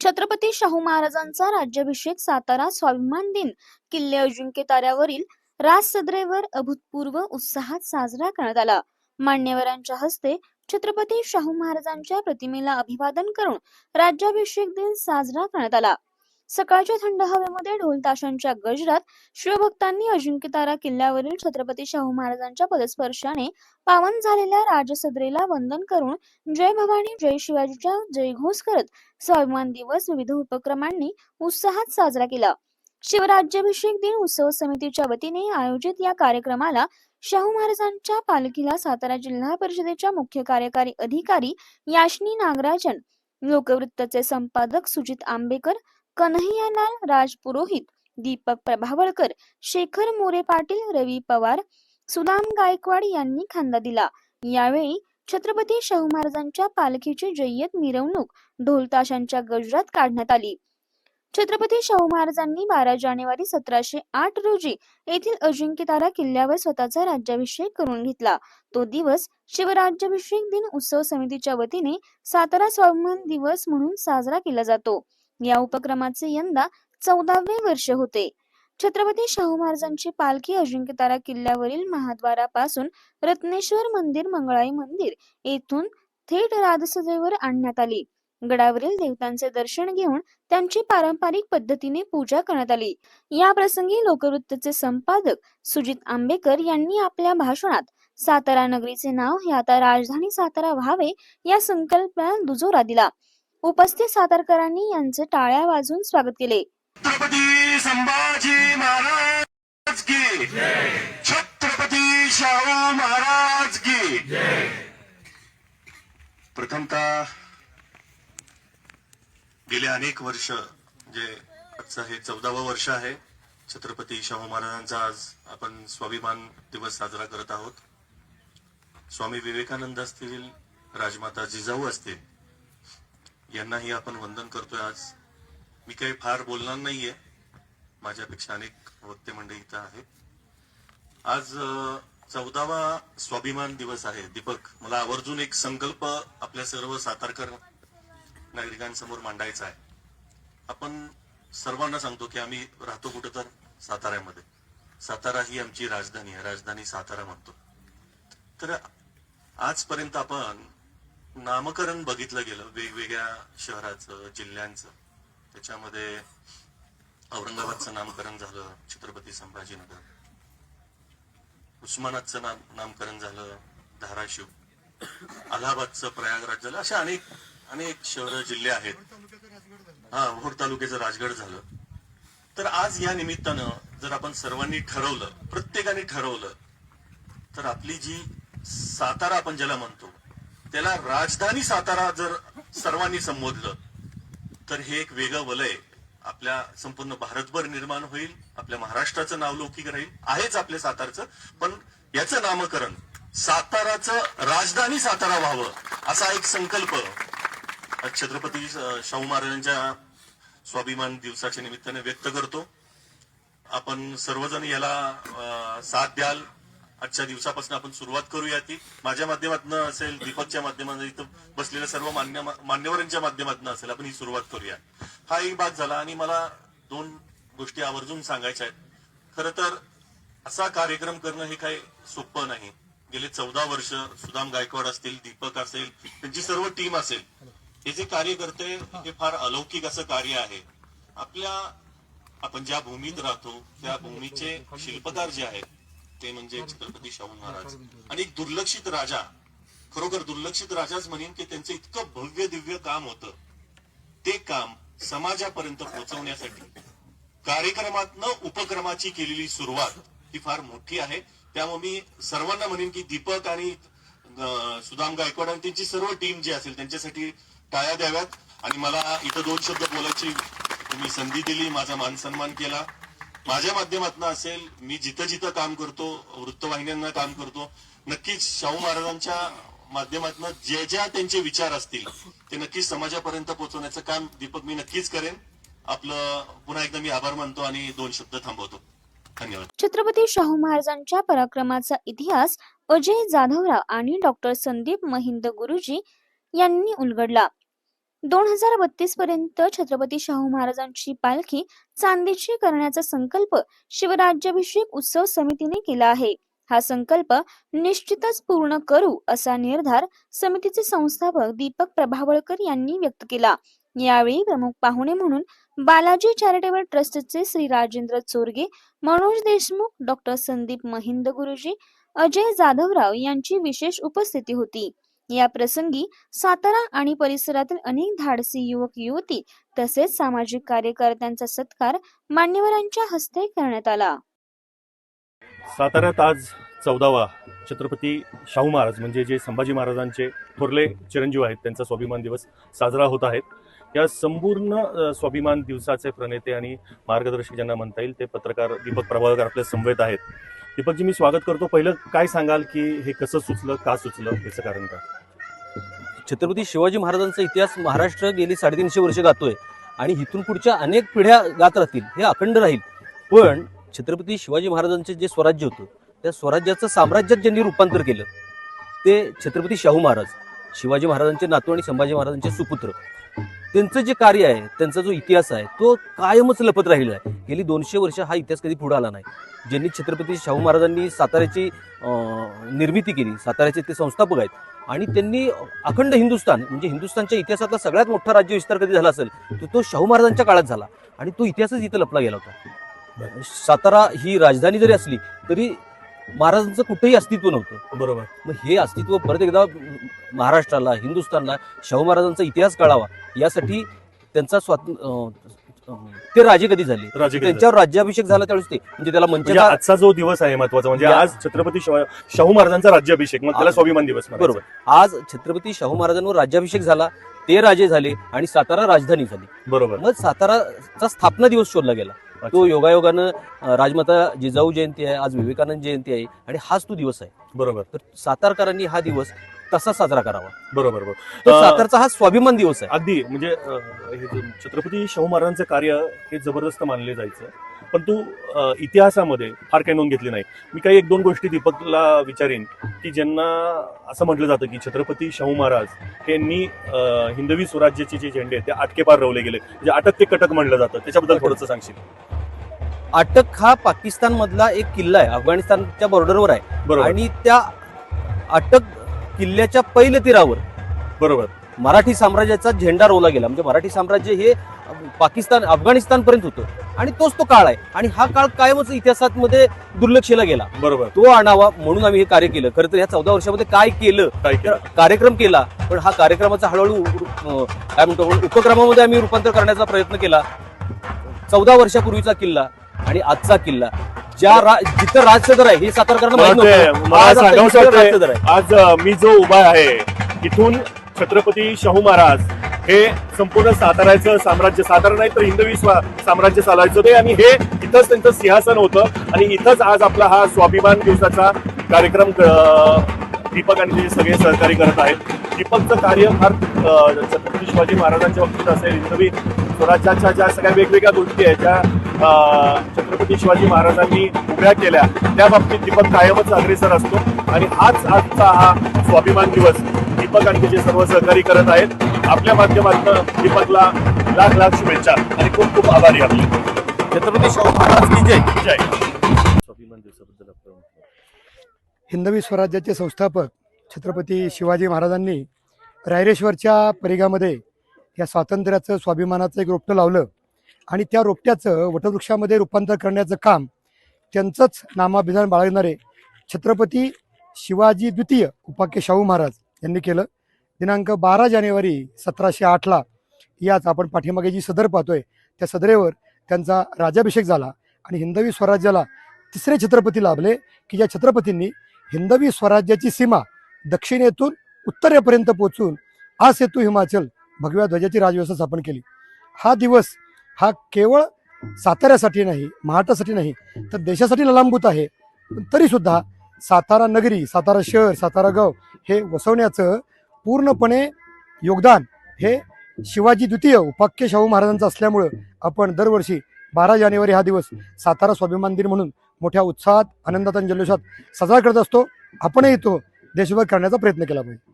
छत्रपती शाहू महाराजांचा राज्याभिषेक सातारा स्वाभिमान दिन किल्ले अजिंक्य ताऱ्यावरील राज सदरेवर अभूतपूर्व उत्साहात साजरा करण्यात आला. मान्यवरांच्या हस्ते छत्रपती शाहू महाराजांच्या प्रतिमेला अभिवादन करून राज्याभिषेक दिन साजरा करण्यात आला. सकाळच्या थंड हवेमध्ये ढोल ताशांच्या गजरात शिवभक्तांनी अजिंक्यतारा किल्ल्यावरील छत्रपती शाहू महाराजांच्या पदस्पर्शाने पावन झालेल्या राजसदरेला वंदन करून जय भवानी जय शिवाजीच्या जयघोष करत स्वाभिमान दिवस विविध उपक्रमांनी उत्साहात साजरा केला. शिवराज्याभिषेक दिन उत्सव समितीच्या वतीने आयोजित या कार्यक्रमाला शाहू महाराजांच्या पालखीला सातारा जिल्हा परिषदेच्या मुख्य कार्यकारी अधिकारी याशनी नागराजन लोकवृत्तचे संपादक सुजित आंबेकर कन्हैयालाल राजपुरोहित दीपक प्रभावळकर शेखर मोरे पाटील रवी पवार सुदाम गायकवाड यांनी खांदा दिला. यावेळी छत्रपती शाहू महाराजांच्या पालखीची जय्यत मिरवणूक ढोलताशांच्या गजरात काढण्यात आली. छत्रपती शाहू महाराजांनी बारा जानेवारी सतराशे आठ रोजी येथील अजिंक्यतारा किल्ल्यावर स्वतःचा राज्याभिषेक करून घेतला. तो दिवस शिवराज्याभिषेक दिन उत्सव समितीच्या वतीने सातारा स्वाभिमान दिवस म्हणून साजरा केला जातो. या उपक्रमाचे यंदा चौदावे वर्ष होते. छत्रपती शाहू महाराजांची पालखी अजिंक्यतारा किल्ल्यावरील महाद्वारापासून रत्नेश्वर मंदिर मंगळाई मंदिर येथून थेट राजसजेवर आणण्यात आली. गडावरील देवतांचे दर्शन घेऊन त्यांची पारंपरिक पद्धतीने पूजा करण्यात आली. या प्रसंगी लोकवृत्तचे संपादक सुजित आंबेकर यांनी आपल्या भाषणात सातारा नगरीचे नाव हे आता राजधानी सातारा व्हावे या संकल्पना दुजोरा दिला. उपस्थित सातारकरांनी यांचे टाळ्या वाजवून स्वागत केले. छत्रपती संभाजी महाराज की छत्रपती शाहू महाराज की प्रथमतः गेले अनेक वर्ष म्हणजे आजचं हे चौदावं वर्ष आहे छत्रपती शाहू महाराजांचा आज आपण स्वाभिमान दिवस साजरा करत आहोत. स्वामी विवेकानंद असतील राजमाता जिजाऊ असतील यांनाही आपण वंदन करतोय आज. मी काही फार बोलणार नाहीये. माझ्यापेक्षा अनेक वक्ते मंडळी इथं आहेत. आज चौदावा स्वाभिमान दिवस आहे दीपक. मला आवर्जून एक संकल्प आपल्या सर्व सातारकर नागरिकांसमोर मांडायचा आहे. आपण सर्वांना सांगतो की आम्ही राहतो कुठं तर साताऱ्यामध्ये. सातारा ही आमची राजधानी आहे. राजधानी सातारा म्हणतो. तर आजपर्यंत आपण नामकरण बघितलं गेलं वेगवेगळ्या शहराचं जिल्ह्यांचं. त्याच्यामध्ये औरंगाबादचं नामकरण झालं छत्रपती संभाजीनगर. उस्मानाचं नाम नामकरण झालं धाराशिव. अलाहाबादचं प्रयागराज झालं अशा अनेक अनेक शहर जिल्हे आहेत. हा भोर तालुक्याचं राजगड झालं. तर आज या निमित्तानं जर आपण सर्वांनी ठरवलं प्रत्येकाने ठरवलं तर आपली जी सातारा आपण ज्याला म्हणतो त्याला राजधानी सातारा जर सर्वांनी संबोधलं तर हे एक वेगळं वलय आपल्या संपूर्ण भारतभर निर्माण होईल आपल्या महाराष्ट्राचं नाव लौकिक राहील आहेच आपल्या सातारचं. पण याचं नामकरण साताराचं राजधानी सातारा व्हावं असा एक संकल्प छत्रपती शाहू महाराजांच्या स्वाभिमान दिवसाच्या निमित्ताने व्यक्त करतो. आपण सर्वजण याला साथ द्याल. आजच्या दिवसापासून आपण सुरुवात करूया ती. माझ्या माध्यमातून असेल दीपकच्या माध्यमातून इथं बसलेल्या सर्व मान्य मान्यवरांच्या माध्यमातून असेल आपण ही सुरुवात करूया. हा एक बात झाला आणि मला दोन गोष्टी आवर्जून सांगायच्या आहेत. खरं तर असा कार्यक्रम करणं हे काही सोपं नाही. गेले चौदा वर्ष सुदाम गायकवाड असतील दीपक असेल त्यांची सर्व टीम असेल हे जे कार्य करते हे फार अलौकिक असं कार्य आहे. आपल्या आपण ज्या भूमीत राहतो त्या भूमीचे शिल्पकार जे आहेत ते म्हणजे छत्रपती शाहू महाराज. आणि एक दुर्लक्षित राजा खरोखर दुर्लक्षित राजाच म्हणेन की त्यांचं इतकं भव्य दिव्य काम होतं. ते काम समाजापर्यंत पोहोचवण्यासाठी कार्यक्रमातनं उपक्रमाची केलेली सुरुवात ही फार मोठी आहे. त्यामुळे मी सर्वांना म्हणेन की दीपक आणि सुदाम गायकवाड आणि त्यांची सर्व टीम जी असेल त्यांच्यासाठी टाळ्या द्याव्यात. आणि मला इथं दोन शब्द बोलायची तुम्ही संधी दिली माझा मान सन्मान केला. माझ्या माध्यमातून असेल मी जिथं जिथं काम करतो वृत्तवाहिन्यांना काम करतो नक्कीच शाहू महाराजांच्या माध्यमातून जे ज्या त्यांचे विचार असतील ते नक्कीच समाजापर्यंत पोहोचवण्याचं काम दीपक मी नक्कीच करेन. आपलं पुन्हा एकदा मी आभार मानतो आणि दोन शब्द थांबवतो. धन्यवाद. छत्रपती शाहू महाराजांच्या पराक्रमाचा इतिहास अजय जाधवराव आणि डॉक्टर संदीप महिंद गुरुजी यांनी उलगडला. दोन हजार बत्तीस पर्यंत छत्रपती शाहू महाराजांची पालखी चांदीची करण्याचा संकल्प शिवराज्याभिषेक उत्सव समितीने केला आहे. हा संकल्प निश्चितच पूर्ण करू असा निर्धार समितीचे संस्थापक दीपक प्रभावळकर यांनी व्यक्त केला. यावेळी प्रमुख पाहुणे म्हणून बालाजी चॅरिटेबल ट्रस्टचे श्री राजेंद्र चोरगे मनोज देशमुख डॉक्टर संदीप महिंद गुरुजी अजय जाधवराव यांची विशेष उपस्थिती होती. या प्रसंगी सातारा आणि परिसरातील अनेक धाडसी युवक युवती तसेच सामाजिक कार्यकर्त्यांचा सत्कार मान्यवरांच्या हस्ते करण्यात आला. साताऱ्यात आज चौदावा छत्रपती शाहू महाराज म्हणजे जे संभाजी महाराजांचे थोरले चिरंजीव आहेत त्यांचा स्वाभिमान दिवस साजरा होत आहेत. या संपूर्ण स्वाभिमान दिवसाचे प्रणेते आणि मार्गदर्शक ज्यांना म्हणता येईल ते पत्रकार दीपक प्रभावकर आपल्या समवेत आहेत. दीपकजी मी स्वागत करतो. पहिलं काय सांगाल की हे कसं सुचलं का सुचलं? याचं कारण का छत्रपती शिवाजी महाराजांचा इतिहास महाराष्ट्र गेली साडेतीनशे वर्ष गातोय आणि इथून पुढच्या अनेक पिढ्या गात राहतील हे अखंड राहील. पण छत्रपती शिवाजी महाराजांचे जे स्वराज्य होतं त्या स्वराज्याचं साम्राज्यात ज्यांनी रूपांतर केलं ते छत्रपती शाहू महाराज शिवाजी महाराजांचे नातू आणि संभाजी महाराजांचे सुपुत्र. त्यांचं जे कार्य आहे त्यांचा जो इतिहास आहे तो कायमच लपत राहिला आहे. गेली दोनशे वर्ष हा इतिहास कधी पुढे आला नाही. ज्यांनी छत्रपती शाहू महाराजांनी साताऱ्याची निर्मिती केली साताऱ्याचे ते संस्थापक आहेत. आणि त्यांनी अखंड हिंदुस्थान म्हणजे हिंदुस्थानच्या इतिहासातला सगळ्यात मोठा राज्य विस्तार कधी झाला असेल तर तो शाहू महाराजांच्या काळात झाला. आणि तो इतिहासच इथं लपला गेला होता. सातारा ही राजधानी जरी असली तरी महाराजांचं कुठेही अस्तित्व नव्हतं. बरोबर. मग हे अस्तित्व परत एकदा महाराष्ट्राला हिंदुस्थानला शाहू महाराजांचा इतिहास कळावा यासाठी त्यांचा स्वात अं, अं, ते राजे कधी झाले? त्यांच्यावर राज्याभिषेक झाला त्यावेळेस ते. म्हणजे त्याला म्हणजे मंच आजचा जो दिवस आहे महत्त्वाचा म्हणजे आज छत्रपती शाहू महाराजांचा राज्याभिषेक मग त्याला स्वाभिमान दिवस. बरोबर. आज छत्रपती शाहू महाराजांवर राज्याभिषेक झाला ते राजे झाले आणि सातारा राजधानी झाली. बरोबर. मग साताराचा स्थापना दिवस शोधला गेला. तो. योगायोगानं राजमाता जिजाऊ जयंती आहे आज विवेकानंद जयंती आहे आणि हाच तो दिवस आहे बरोबर तर सातारकरांनी हा दिवस तसा साजरा करावा. बरोबर अं, सातारचा हा स्वाभिमान दिवस आहे. अगदी म्हणजे छत्रपती शाहू महाराजांचं कार्य हे जबरदस्त मानले जायचं. पण तू अ, इतिहासामध्ये फार काही नोंद घेतली नाही. मी काही एक दोन गोष्टी दीपकला विचारेन की ज्यांना असं म्हटलं जातं की छत्रपती शाहू महाराज यांनी हिंदवी स्वराज्याचे जे झेंडे आहेत ते आटकेपार रवले गेले. म्हणजे अटक ते कटक म्हणलं जातं. त्याच्याबद्दल थोडंसं सांगशील? अटक हा पाकिस्तान मधला एक किल्ला आहे अफगाणिस्तानच्या बॉर्डरवर आहे. बरोबर. आणि त्या अटक किल्ल्याच्या पहिल्या तीरावर. बरोबर. मराठी साम्राज्याचा झेंडा रोवला गेला. म्हणजे मराठी साम्राज्य हे पाकिस्तान अफगाणिस्तान पर्यंत होतं. आणि तोच तो काळ आहे. आणि हा काळ कायमच इतिहासात मध्ये दुर्लक्षला गेला. बरोबर. तो आणावा म्हणून आम्ही हे कार्य केलं. खरं तर या चौदा वर्षामध्ये काय केलं? तर कार्यक्रम केला. पण हा कार्यक्रमाचा हळूहळू काय म्हणतो उपक्रमामध्ये आम्ही रूपांतर करण्याचा प्रयत्न केला. चौदा वर्षापूर्वीचा किल्ला आणि आजचा किल्ला. ज्या रा- जिथं राजसदर आहे हे सातारकरांना माहीत मला ते- नव्हतं. मला आज आता सांगावंसं इथं वाटतंय, राजसदर आहे. आज अ, मी जो उभा आहे इथून छत्रपती शाहू महाराज हे संपूर्ण साताऱ्याचं साम्राज्य सातारा नाही तर हिंदवी स्वा- साम्राज्य चालायचं ते आणि हे इथंच त्यांचं सिंहासन होतं आणि इथंच आज आपला हा स्वाभिमान दिवसाचा कार्यक्रम अ, दीपक आणि ते सगळे सहकारी करत आहेत. दीपकचं कार्य फार अ, छत्रपती शिवाजी महाराजांच्या बाबतीत असेल हिंदवी स्वराज्याच्या ज्या सगळ्या वेगवेगळ्या गोष्टी आहेत ज्या छत्रपती शिवाजी महाराजांनी उभ्या केल्या. त्या बाबतीत दीपक कायमच अग्रेसर असतो. आणि हाच आजचा हा स्वाभिमान दिवस दीपक आणि त्याचे सर्व सहकारी करत आहेत आपल्या माध्यमातून दीपकला लाख लाख शुभेच्छा आणि खूप खूप आभारी आपले छत्रपती शाहू महाराज की जय. जय. स्वाभिमान दिवसाबद्दल आपण हिंदवी स्वराज्याचे संस्थापक छत्रपती शिवाजी महाराजांनी रायरेश्वरच्या परिघामध्ये या स्वातंत्र्याचं स्वाभिमानाचं एक रोपटं लावलं. आणि त्या रोपट्याचं वटवृक्षामध्ये रूपांतर करण्याचं काम त्यांचंच नामाभिधान बाळगणारे छत्रपती शिवाजी द्वितीय उपाख्य शाहू महाराज यांनी केलं. दिनांक बारा जानेवारी सतराशे आठला याच आपण पाठीमागे जी सदर पाहतोय त्या सदरेवर त्यांचा राज्याभिषेक झाला आणि हिंदवी स्वराज्याला तिसरे छत्रपती लाभले की ज्या छत्रपतींनी हिंदवी स्वराज्याची सीमा दक्षिणेतून उत्तरेपर्यंत पोचून आ सेतू हिमाचल भगव्या ध्वजाची राजव्यवस्था स्थापन केली. हा दिवस हा केवळ साताऱ्यासाठी नाही महाराष्ट्रासाठी नाही तर देशासाठी ललांबूत आहे. तरीसुद्धा सातारा नगरी सातारा शहर सातारा गाव हे वसवण्याचं पूर्णपणे योगदान हे शिवाजी द्वितीय उपाख्य शाहू महाराजांचं असल्यामुळं आपण दरवर्षी बारा जानेवारी हा दिवस सातारा स्वाभिमान दिन म्हणून मोठ्या उत्साहात आनंदात आणि जल्लोषात साजरा करत असतो. आपणही तो देशभर करण्याचा प्रयत्न केला पाहिजे.